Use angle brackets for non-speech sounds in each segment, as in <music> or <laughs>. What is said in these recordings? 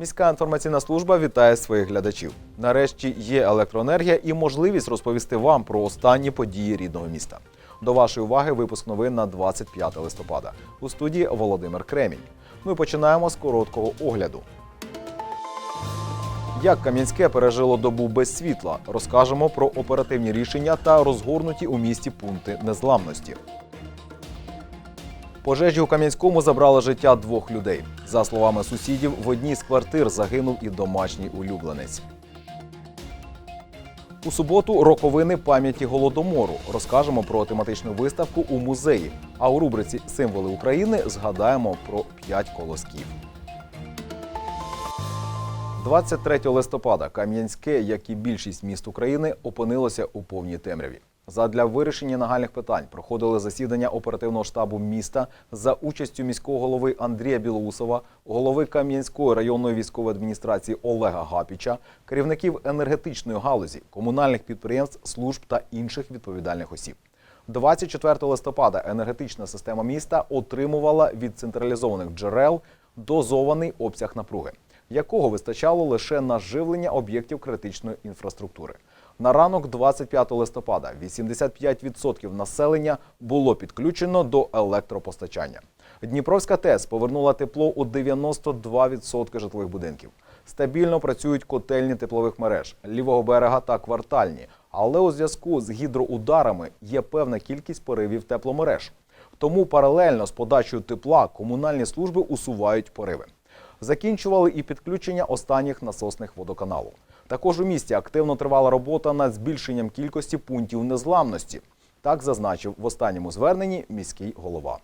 Міська інформаційна служба вітає своїх глядачів. Нарешті є електроенергія і можливість розповісти вам про останні події рідного міста. До вашої уваги випуск новин на 25 листопада. У студії Володимир Кремінь. Ми починаємо з короткого огляду. Як Кам'янське пережило добу без світла, розкажемо про оперативні рішення та розгорнуті у місті пункти незламності. Пожежі у Кам'янському забрали життя двох людей. За словами сусідів, в одній з квартир загинув і домашній улюбленець. У суботу роковини пам'яті голодомору. Розкажемо про тематичну виставку у музеї. А у рубриці Символи України згадаємо про п'ять колосків. 23 листопада Кам'янське, як і більшість міст України, опинилося у повній темряві. Задля вирішення нагальних питань проходили засідання оперативного штабу міста за участю міського голови Андрія Білоусова, голови Кам'янської районної військової адміністрації Олега Гапіча, керівників енергетичної галузі, комунальних підприємств, служб та інших відповідальних осіб. 24 листопада енергетична система міста отримувала від централізованих джерел дозований обсяг напруги, якого вистачало лише на живлення об'єктів критичної інфраструктури. На ранок 25 листопада 85% населення було підключено до електропостачання. Дніпровська ТЕС повернула тепло у 92% житлових будинків. Стабільно працюють котельні теплових мереж лівого берега та квартальні, але у зв'язку з гідроударами є певна кількість поривів тепломереж. Тому паралельно з подачею тепла комунальні служби усувають пориви. Закінчували і підключення останніх насосних водоканалу. Також у місті активно тривала робота над збільшенням кількості пунктів незламності. Так зазначив в останньому зверненні міський голова.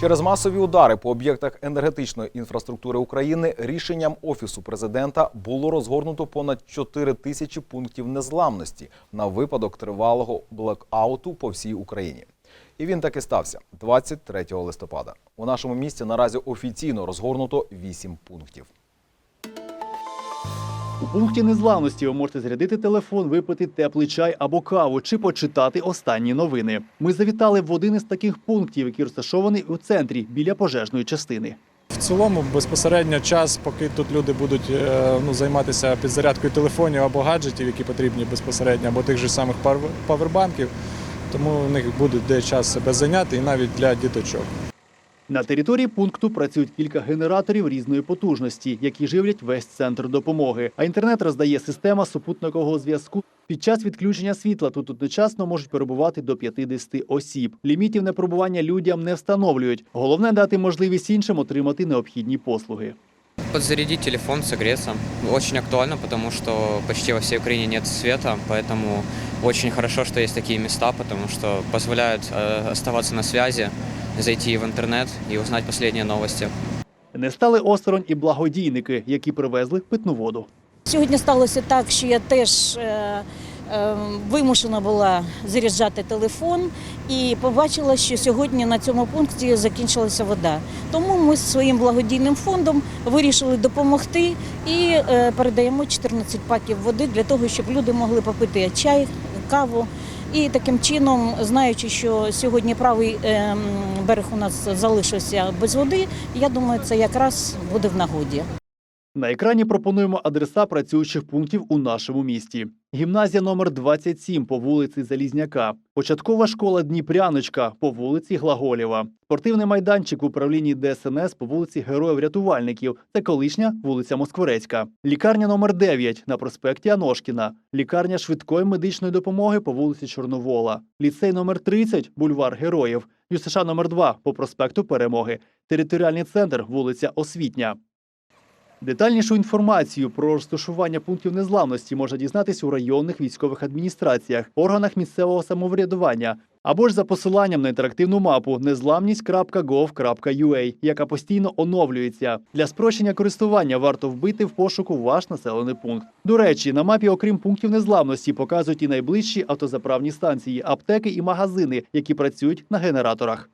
Через масові удари по об'єктах енергетичної інфраструктури України рішенням офісу президента було розгорнуто понад 4 тисячі пунктів незламності на випадок тривалого блекауту по всій Україні. І він таки стався 23 листопада. У нашому місті наразі офіційно розгорнуто 8 пунктів. У пункті незламності ви можете зарядити телефон, випити теплий чай або каву чи почитати останні новини. Ми завітали в один із таких пунктів, який розташований у центрі біля пожежної частини. В цілому, безпосередньо час, поки тут люди будуть е, ну, займатися підзарядкою телефонів або гаджетів, які потрібні безпосередньо, або тих же самих павербанків, тому в них буде де час себе зайняти і навіть для діточок. На території пункту працюють кілька генераторів різної потужності, які живлять весь центр допомоги. А інтернет роздає система супутникового зв'язку. Під час відключення світла тут одночасно можуть перебувати до 50 осіб. Лімітів на перебування людям не встановлюють. Головне дати можливість іншим отримати необхідні послуги. Подзарядить телефон, согреться. Очень актуально, потому что почти во всей Украине нет света, поэтому очень хорошо, что есть такие места, потому что позволяют э, оставаться на связи, зайти в интернет и узнать последние новости. Не стали осторонь і благодійники, які привезли питну воду. Сьогодні сталося так, що я теж е, вимушена була заряджати телефон і побачила, що сьогодні на цьому пункті закінчилася вода. Тому ми своїм благодійним фондом вирішили допомогти і е, передаємо 14 паків води для того, щоб люди могли попити чай, каву. І таким чином, знаючи, що сьогодні правий е, берег у нас залишився без води, я думаю, це якраз буде в нагоді. На екрані пропонуємо адреса працюючих пунктів у нашому місті. Гімназія номер 27 по вулиці Залізняка, початкова школа Дніпряночка по вулиці Глаголєва, спортивний майданчик в управлінні ДСНС по вулиці Героїв-рятувальників. Це колишня вулиця Москворецька, лікарня номер 9 на проспекті Аношкіна, лікарня швидкої медичної допомоги по вулиці Чорновола, ліцей номер 30 бульвар Героїв, ЮСШ номер 2 по проспекту Перемоги, територіальний центр вулиця Освітня. Детальнішу інформацію про розташування пунктів незламності можна дізнатись у районних військових адміністраціях, органах місцевого самоврядування або ж за посиланням на інтерактивну мапу незламність.gov.ua, яка постійно оновлюється. Для спрощення користування варто вбити в пошуку ваш населений пункт. До речі, на мапі, окрім пунктів незламності, показують і найближчі автозаправні станції, аптеки і магазини, які працюють на генераторах.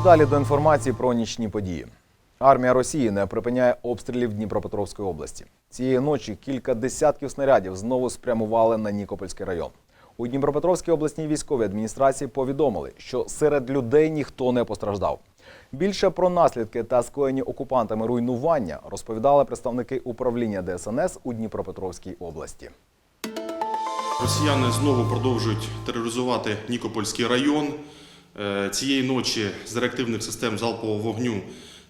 І далі до інформації про нічні події. Армія Росії не припиняє обстрілів Дніпропетровської області. Цієї ночі кілька десятків снарядів знову спрямували на Нікопольський район. У Дніпропетровській обласній військовій адміністрації повідомили, що серед людей ніхто не постраждав. Більше про наслідки та скоєні окупантами руйнування розповідали представники управління ДСНС у Дніпропетровській області. Росіяни знову продовжують тероризувати Нікопольський район. Е, Цієї ночі з реактивних систем залпового вогню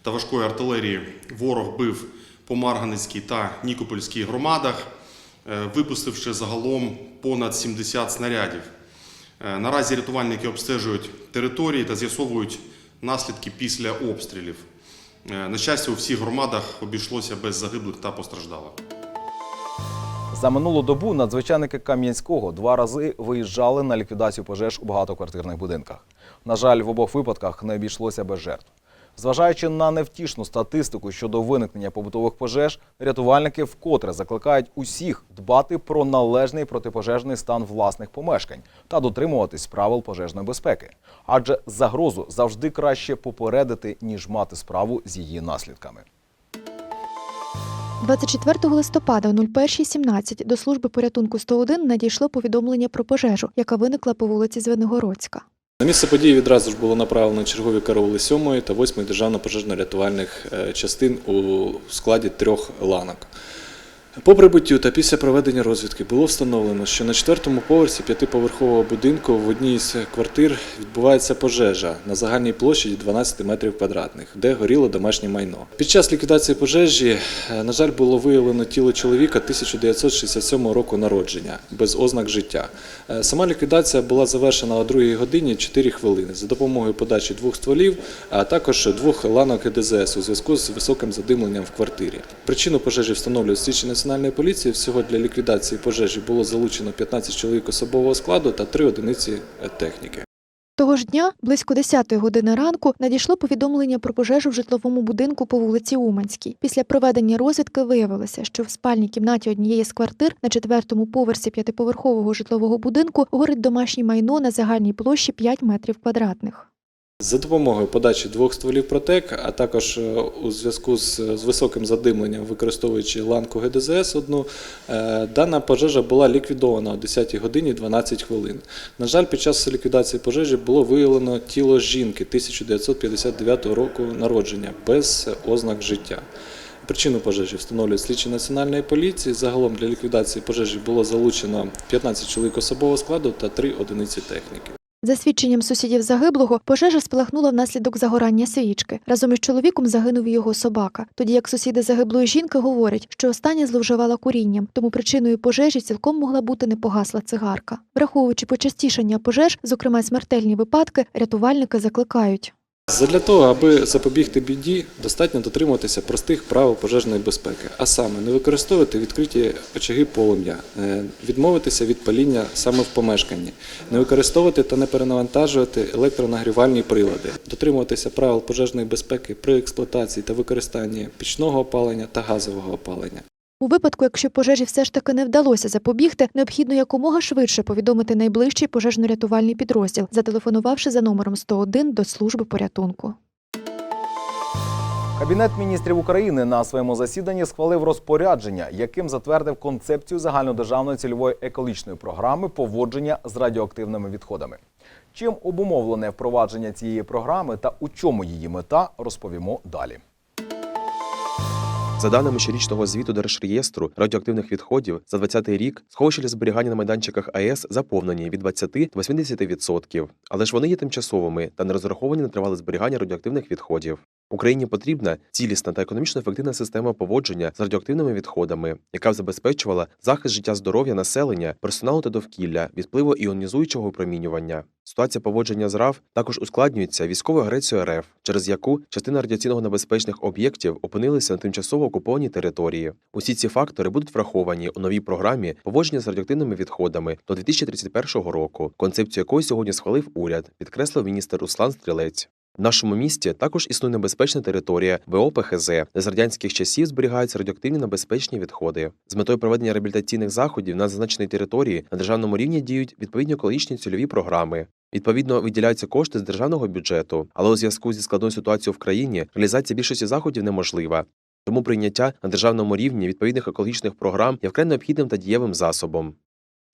та важкої артилерії ворог бив по Марганецькій та Нікопольській громадах, е, випустивши загалом понад 70 снарядів. Е, Наразі рятувальники обстежують території та з'ясовують наслідки після обстрілів. Е, На щастя, у всіх громадах обійшлося без загиблих та постраждалих. За минулу добу надзвичайники Кам'янського два рази виїжджали на ліквідацію пожеж у багатоквартирних будинках. На жаль, в обох випадках не обійшлося без жертв. Зважаючи на невтішну статистику щодо виникнення побутових пожеж, рятувальники вкотре закликають усіх дбати про належний протипожежний стан власних помешкань та дотримуватись правил пожежної безпеки. Адже загрозу завжди краще попередити, ніж мати справу з її наслідками. 24 листопада о 01.17 до служби порятунку 101 надійшло повідомлення про пожежу, яка виникла по вулиці Звенигородська. На місце події відразу ж було направлено чергові караули 7 та 8 державно-пожежно-рятувальних е, частин у складі трьох ланок. По прибуттю та після проведення розвідки було встановлено, що на четвертому поверсі п'ятиповерхового будинку в одній з квартир відбувається пожежа на загальній площі 12 метрів квадратних, де горіло домашнє майно. Під час ліквідації пожежі, е, на жаль, було виявлено тіло чоловіка 1967 року народження без ознак життя. Е, Сама ліквідація була завершена о 2 годині 4 хвилини за допомогою подачі двох стволів, а також двох ланок ГДЗС у зв'язку з високим задимленням в квартирі. Причину пожежі встановлюють слідчі національної поліції. Всього для ліквідації пожежі було залучено 15 чоловік особового складу та 3 одиниці е, техніки. Того ж дня, близько 10 години ранку, надійшло повідомлення про пожежу в житловому будинку по вулиці Уманській. Після проведення розвідки виявилося, що в спальній кімнаті однієї з квартир на четвертому поверсі п'ятиповерхового житлового будинку горить домашнє майно на загальній площі 5 метрів квадратних. За допомогою подачі двох стволів протек, а також е, у зв'язку з, високим задимленням, використовуючи ланку ГДЗС одну, е, дана пожежа була ліквідована о 10 годині 12 хвилин. На жаль, під час ліквідації пожежі було виявлено тіло жінки 1959 року народження без ознак життя. Причину пожежі встановлюють слідчі національної поліції. Загалом для ліквідації пожежі було залучено 15 чоловік особового складу та 3 одиниці техніки. За свідченням сусідів загиблого, пожежа спалахнула внаслідок загорання свічки. Разом із чоловіком загинув його собака. Тоді як сусіди загиблої жінки говорять, що остання зловживала курінням, тому причиною пожежі цілком могла бути непогасла цигарка. Враховуючи почастішання пожеж, зокрема смертельні випадки, рятувальники закликають. Задля того, аби запобігти біді, достатньо дотримуватися простих правил пожежної безпеки, а саме не використовувати відкриті очаги полум'я, е, відмовитися від паління саме в помешканні, не використовувати та не перенавантажувати електронагрівальні прилади, дотримуватися правил пожежної безпеки при експлуатації та використанні пічного опалення та газового опалення. У випадку, якщо пожежі все ж таки не вдалося запобігти, необхідно якомога швидше повідомити найближчий пожежно-рятувальний підрозділ, зателефонувавши за номером 101 до служби порятунку. Кабінет міністрів України на своєму засіданні схвалив розпорядження, яким затвердив концепцію загальнодержавної цільової екологічної програми поводження з радіоактивними відходами. Чим обумовлене впровадження цієї програми та у чому її мета, розповімо далі. За даними щорічного звіту Держреєстру радіоактивних відходів за 2020 рік, сховища для зберігання на майданчиках АЕС заповнені від 20 до 80%. Але ж вони є тимчасовими та не розраховані на тривале зберігання радіоактивних відходів. Україні потрібна цілісна та економічно ефективна система поводження з радіоактивними відходами, яка б забезпечувала захист життя здоров'я населення, персоналу та довкілля від впливу іонізуючого випромінювання. Ситуація поводження з РАВ також ускладнюється військовою агресією РФ, через яку частина радіаційного небезпечних об'єктів опинилися на тимчасово окупованій території. Усі ці фактори будуть враховані у новій програмі поводження з радіоактивними відходами до 2031 року, концепцію якої сьогодні схвалив уряд, підкреслив міністр Руслан Стрілець. В нашому місті також існує небезпечна територія ВОПХЗ, де з радянських часів зберігаються радіоактивні небезпечні відходи. З метою проведення реабілітаційних заходів на зазначеній території на державному рівні діють відповідні екологічні цільові програми. Відповідно, виділяються кошти з державного бюджету, але у зв'язку зі складною ситуацією в країні реалізація більшості заходів неможлива. Тому прийняття на державному рівні відповідних екологічних програм є вкрай необхідним та дієвим засобом.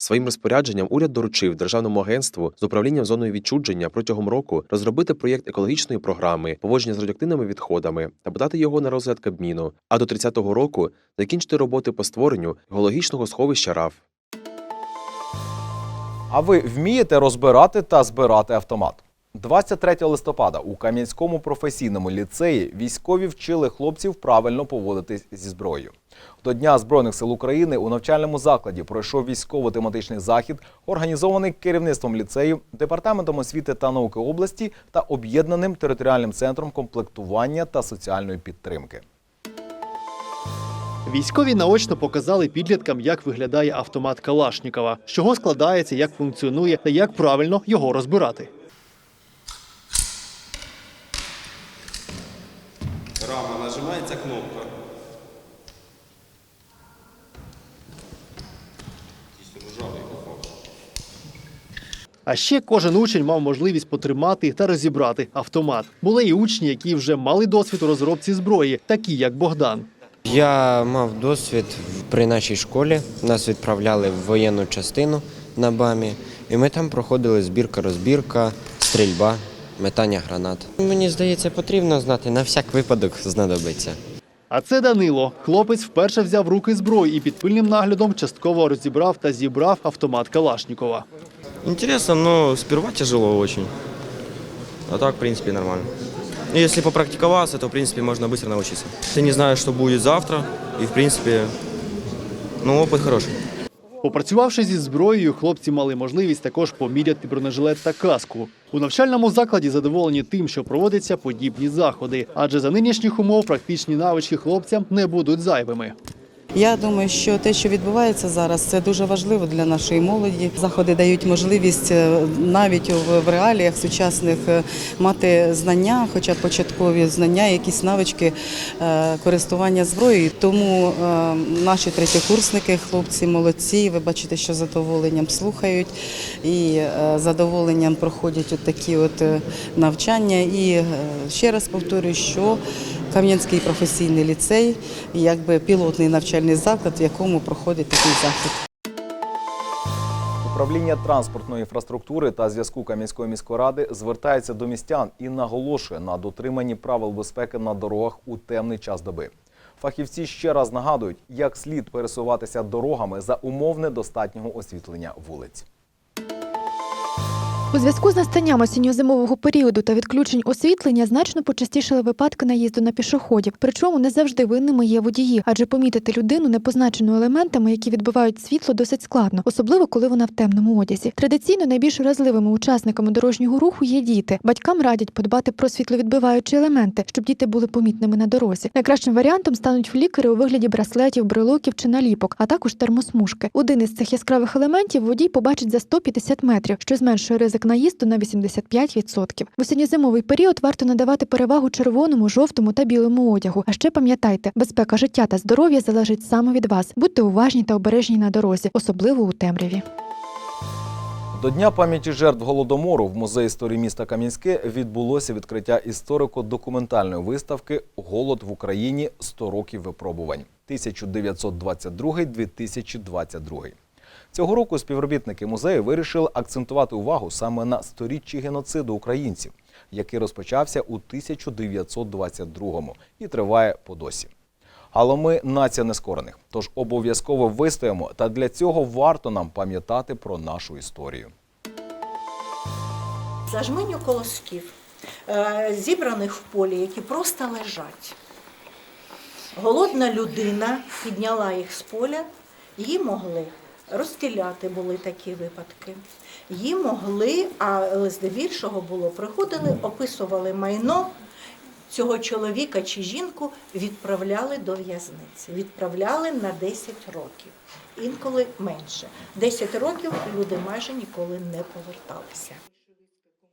Своїм розпорядженням уряд доручив Державному агентству з управлінням зоною відчудження протягом року розробити проєкт екологічної програми поводження з радіоактивними відходами та подати його на розгляд Кабміну, а до 30-го року закінчити роботи по створенню екологічного сховища РАФ. А ви вмієте розбирати та збирати автомат? 23 листопада у Кам'янському професійному ліцеї військові вчили хлопців правильно поводитись зі зброєю. До Дня Збройних сил України у навчальному закладі пройшов військово-тематичний захід, організований керівництвом ліцею, департаментом освіти та науки області та об'єднаним територіальним центром комплектування та соціальної підтримки. Військові наочно показали підліткам, як виглядає автомат Калашнікова, з чого складається, як функціонує та як правильно його розбирати. А ще кожен учень мав можливість потримати та розібрати автомат. Були і учні, які вже мали досвід у розробці зброї, такі як Богдан. Я мав досвід при нашій школі. Нас відправляли в воєнну частину на БАМі, і ми там проходили збірка-розбірка, стрільба, метання гранат. Мені здається, потрібно знати на всяк випадок знадобиться. А це Данило. Хлопець вперше взяв руки зброю і під пильним наглядом частково розібрав та зібрав автомат Калашнікова. Интересно, но сперва тяжело очень. А так, в принципе, нормально. И Если попрактиковаться, то, в принципе, можно быстро научиться. Ты не знаешь, что будет завтра, и, в принципе, ну, опыт хороший. Попрацювавши зі зброєю, хлопці мали можливість також поміряти бронежилет та каску. У навчальному закладі задоволені тим, що проводяться подібні заходи, адже за нинішніх умов практичні навички хлопцям не будуть зайвими. Я думаю, що те, що відбувається зараз, це дуже важливо для нашої молоді. Заходи дають можливість е, навіть в- реаліях сучасних е, мати знання, хоча б початкові знання, якісь навички е, користування зброєю. Тому наші третєкурсники, хлопці молодці. Ви бачите, що задоволенням слухають і задоволенням проходять от такі от навчання. І ще раз повторюю, що Кам'янський професійний ліцей, якби пілотний навчальний заклад, в якому проходить такий захід. Управління транспортної інфраструктури та зв'язку Кам'янської міської ради звертається до містян і наголошує на дотриманні правил безпеки на дорогах у темний час доби. Фахівці ще раз нагадують, як слід пересуватися дорогами за умов недостатнього освітлення вулиць. У зв'язку з настанням осінньо-зимового періоду та відключень освітлення значно почастішали випадки наїзду на пішоходів. Причому не завжди винними є водії, адже помітити людину не позначену елементами, які відбивають світло, досить складно, особливо коли вона в темному одязі. Традиційно найбільш уразливими учасниками дорожнього руху є діти. Батькам радять подбати про світловідбиваючі елементи, щоб діти були помітними на дорозі. Найкращим варіантом стануть флікери у вигляді браслетів, брелоків чи наліпок, а також термосмужки. Один із цих яскравих елементів водій побачить за 150 метрів, що зменшує ризик наїзду на 85%. В осінньо-зимовий період варто надавати перевагу червоному, жовтому та білому одягу. А ще пам'ятайте, безпека життя та здоров'я залежить саме від вас. Будьте уважні та обережні на дорозі, особливо у темряві. До Дня пам'яті жертв голодомору в музеї історії міста Кам'янське відбулося відкриття історико-документальної виставки Голод в Україні 100 років випробувань 1922-2022. Цього року співробітники музею вирішили акцентувати увагу саме на сторіччі геноциду українців, який розпочався у 1922 і триває по досі. Але ми нація нескорених, тож обов'язково вистоїмо, та для цього варто нам пам'ятати про нашу історію. Зажменю колосків, е, зібраних в полі, які просто лежать. Голодна людина підняла їх з поля, її могли розстріляти, були такі випадки. Її могли, але здебільшого було, приходили, описували майно цього чоловіка чи жінку, відправляли до в'язниці, відправляли на 10 років, інколи менше. 10 років люди майже ніколи не поверталися.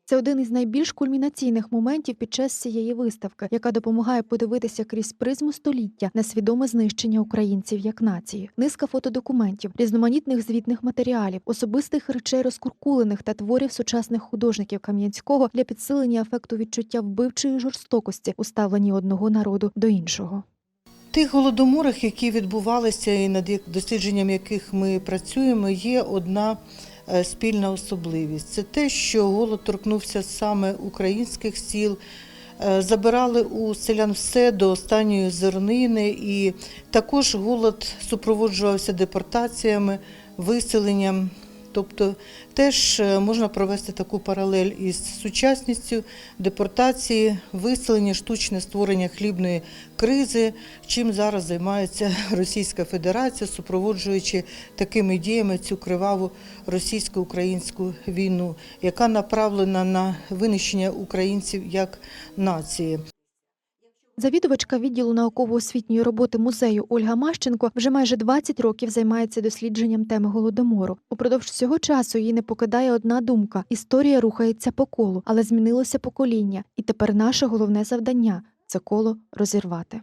Це один із найбільш кульмінаційних моментів під час цієї виставки, яка допомагає подивитися крізь призму століття на свідоме знищення українців як нації. Низка фотодокументів, різноманітних звітних матеріалів, особистих речей розкуркулених та творів сучасних художників Кам'янського для підсилення ефекту відчуття вбивчої жорстокості у ставленні одного народу до іншого. тих голодоморах, які відбувалися і над дослідженням яких ми працюємо, є одна спільна особливість. Це те, що голод торкнувся саме українських сіл. Е, Забирали у селян все до останньої зернини, і також голод супроводжувався депортаціями, виселенням. Тобто теж е, можна провести таку паралель із сучасністю депортації, виселення, штучне створення хлібної кризи, чим зараз займається <laughs> Російська Федерація, супроводжуючи такими діями цю криваву російсько-українську війну, яка направлена на винищення українців як нації. Завідувачка відділу науково-освітньої роботи музею Ольга Мащенко вже майже 20 років займається дослідженням теми голодомору. Упродовж цього часу її не покидає одна думка: історія рухається по колу, але змінилося покоління, і тепер наше головне завдання це коло розірвати.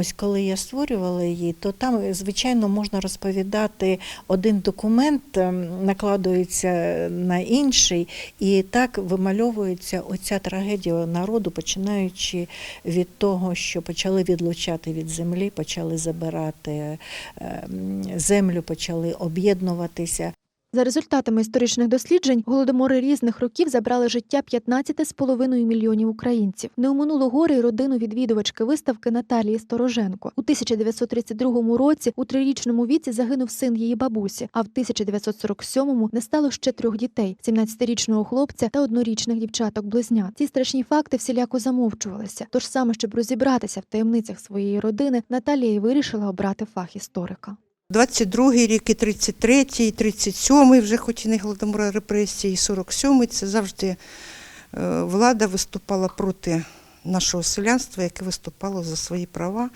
Ось коли я створювала її, то там, звичайно, можна розповідати один документ, ем, накладується на інший, і так вимальовується оця трагедія народу, починаючи від того, що почали відлучати від землі, почали забирати ем, землю, почали об'єднуватися. За результатами історичних досліджень, голодомори різних років забрали життя 15,5 мільйонів українців. Не оминуло горе й родину відвідувачки виставки Наталії Стороженко. У 1932 році у трирічному віці загинув син її бабусі, а в 1947-му не стало ще трьох дітей: 17-річного хлопця та однорічних дівчаток-близнят. Ці страшні факти всіляко замовчувалися. Тож саме, щоб розібратися в таємницях своєї родини, Наталія й вирішила обрати фах історика. 22-й рік, і 33-й, і 37-й, вже хоч і не голодомор репресії, і 47-й, це завжди е, влада виступала проти нашого селянства, яке виступало за свої права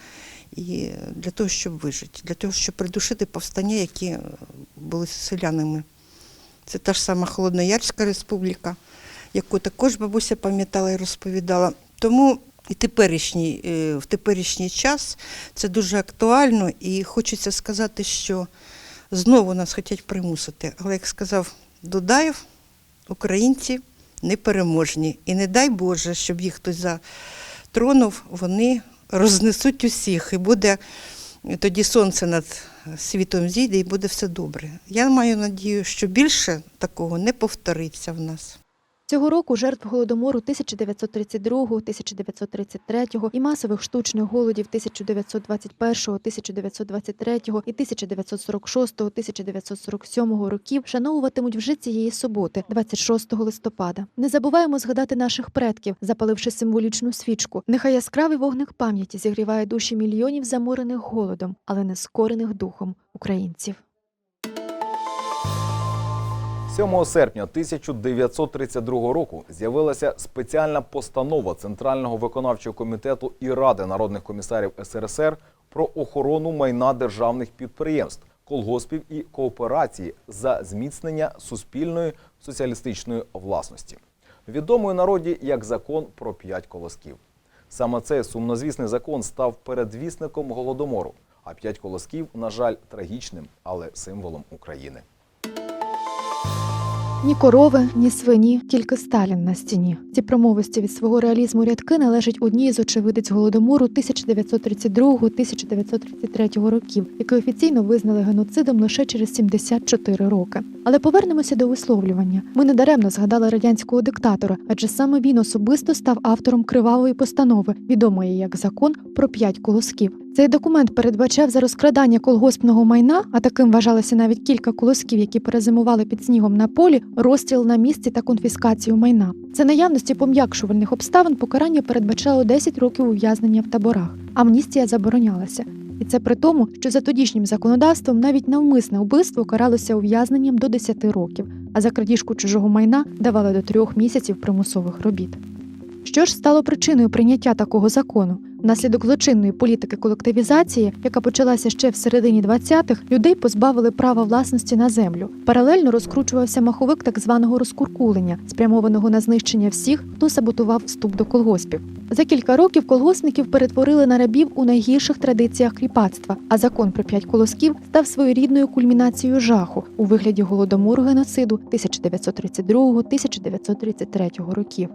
і для того, щоб вижити, для того, щоб придушити повстання, які були селянами. Це та ж сама Холодноярська республіка, яку також бабуся пам'ятала і розповідала. Тому і теперішній, е, в теперішній час це дуже актуально, і хочеться сказати, що знову нас хочуть примусити. Але як сказав Дудаєв, українці непереможні. І не дай Боже, щоб їх хтось затронув, вони рознесуть усіх, і буде тоді сонце над світом зійде, і буде все добре. Я маю надію, що більше такого не повториться в нас. Цього року жертв голодомору 1932, 1933 і масових штучних голодів 1921, 1923 і 1946, 1947 років вшановуватимуть вже цієї суботи, 26 листопада. Не забуваємо згадати наших предків, запаливши символічну свічку. Нехай яскравий вогник пам'яті зігріває душі мільйонів заморених голодом, але не скорених духом українців. 7 серпня 1932 року з'явилася спеціальна постанова Центрального виконавчого комітету і Ради народних комісарів СРСР про охорону майна державних підприємств, колгоспів і кооперації за зміцнення суспільної соціалістичної власності, відомої народі як закон про п'ять колосків. Саме цей сумнозвісний закон став передвісником голодомору, а п'ять колосків, на жаль, трагічним, але символом України. Ні корови, ні свині, тільки Сталін на стіні. Ці промовисті від свого реалізму рядки належать одній з очевидець голодомору 1932-1933 років, який офіційно визнали геноцидом лише через 74 роки. Але повернемося до висловлювання. Ми недаремно згадали радянського диктатора, адже саме він особисто став автором кривавої постанови, відомої як закон про п'ять колосків. Цей документ передбачав за розкрадання колгоспного майна, а таким вважалося навіть кілька колосків, які перезимували під снігом на полі, розстріл на місці та конфіскацію майна. За наявності пом'якшувальних обставин покарання передбачало 10 років ув'язнення в таборах. Амністія заборонялася. І це при тому, що за тодішнім законодавством навіть навмисне вбивство каралося ув'язненням до 10 років, а за крадіжку чужого майна давали до трьох місяців примусових робіт. Що ж стало причиною прийняття такого закону? Внаслідок злочинної політики колективізації, яка почалася ще в середині 20-х, людей позбавили права власності на землю. Паралельно розкручувався маховик так званого розкуркулення, спрямованого на знищення всіх, хто саботував вступ до колгоспів. За кілька років колгоспників перетворили на рабів у найгірших традиціях кріпацтва, а закон про п'ять колосків став своєрідною кульмінацією жаху у вигляді голодомору геноциду 1932-1933 років.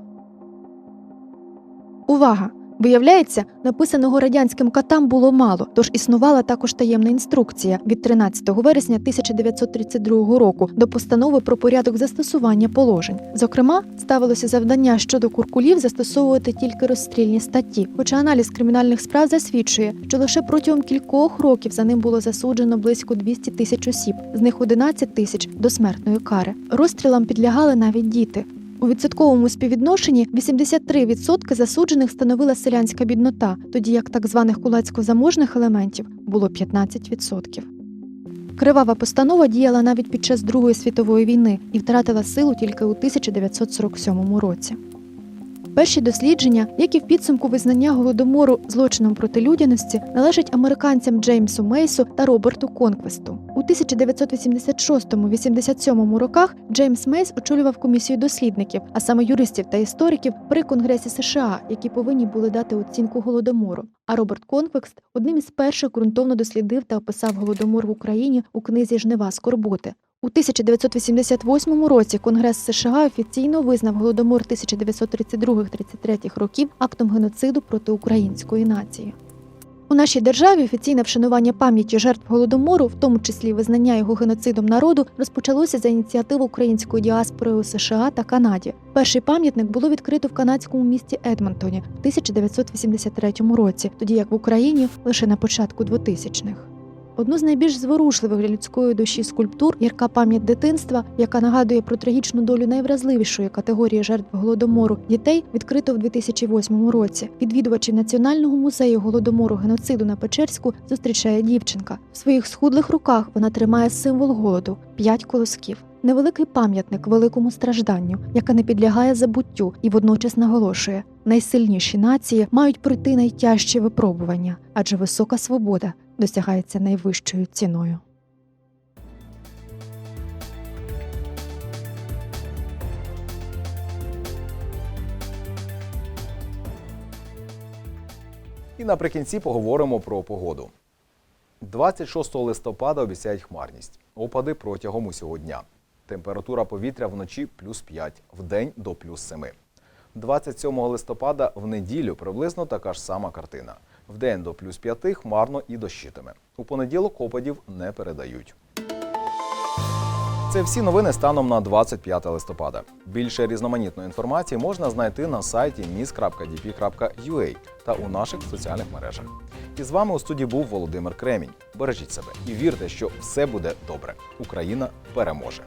Увага! Виявляється, написаного радянським катам було мало, тож існувала також таємна інструкція від 13 вересня 1932 року до постанови про порядок застосування положень. Зокрема, ставилося завдання щодо куркулів застосовувати тільки розстрільні статті. Хоча аналіз кримінальних справ засвідчує, що лише протягом кількох років за ним було засуджено близько 200 тисяч осіб, з них 11 тисяч до смертної кари. Розстрілам підлягали навіть діти. У відсотковому співвідношенні 83% засуджених становила селянська біднота, тоді як так званих кулацько-заможних елементів було 15%. Кривава постанова діяла навіть під час Другої світової війни і втратила силу тільки у 1947 році. Перші дослідження, як і в підсумку визнання голодомору злочином проти людяності, належать американцям Джеймсу Мейсу та Роберту Конквесту. У 1986-87 роках Джеймс Мейс очолював комісію дослідників, а саме юристів та істориків при Конгресі США, які повинні були дати оцінку голодомору. А Роберт Конквекст одним із перших ґрунтовно дослідив та описав голодомор в Україні у книзі Жнива скорботи. У 1988 році Конгрес США офіційно визнав голодомор 1932-33 років актом геноциду проти української нації. У нашій державі офіційне вшанування пам'яті жертв голодомору, в тому числі визнання його геноцидом народу, розпочалося за ініціативи української діаспори у США та Канаді. Перший пам'ятник було відкрито в канадському місті Едмонтоні в 1983 році, тоді як в Україні лише на початку 2000-х. Одну з найбільш зворушливих для людської душі скульптур ярка пам'ять дитинства, яка нагадує про трагічну долю найвразливішої категорії жертв голодомору дітей, відкрито в 2008 році. Відвідувачів Національного музею голодомору геноциду на Печерську зустрічає дівчинка. В своїх схудлих руках вона тримає символ голоду п'ять колосків. Невеликий пам'ятник великому стражданню, яке не підлягає забуттю і водночас наголошує: найсильніші нації мають пройти найтяжчі випробування, адже висока свобода досягається найвищою ціною. І наприкінці поговоримо про погоду. 26 листопада обіцяють хмарність. Опади протягом усього дня. Температура повітря вночі плюс 5, вдень до плюс 7. 27 листопада в неділю приблизно така ж сама картина. Вдень до плюс 5 хмарно і дощитиме. У понеділок опадів не передають. Це всі новини станом на 25 листопада. Більше різноманітної інформації можна знайти на сайті mis.dp.ua та у наших соціальних мережах. І з вами у студії був Володимир Кремінь. Бережіть себе і вірте, що все буде добре. Україна переможе.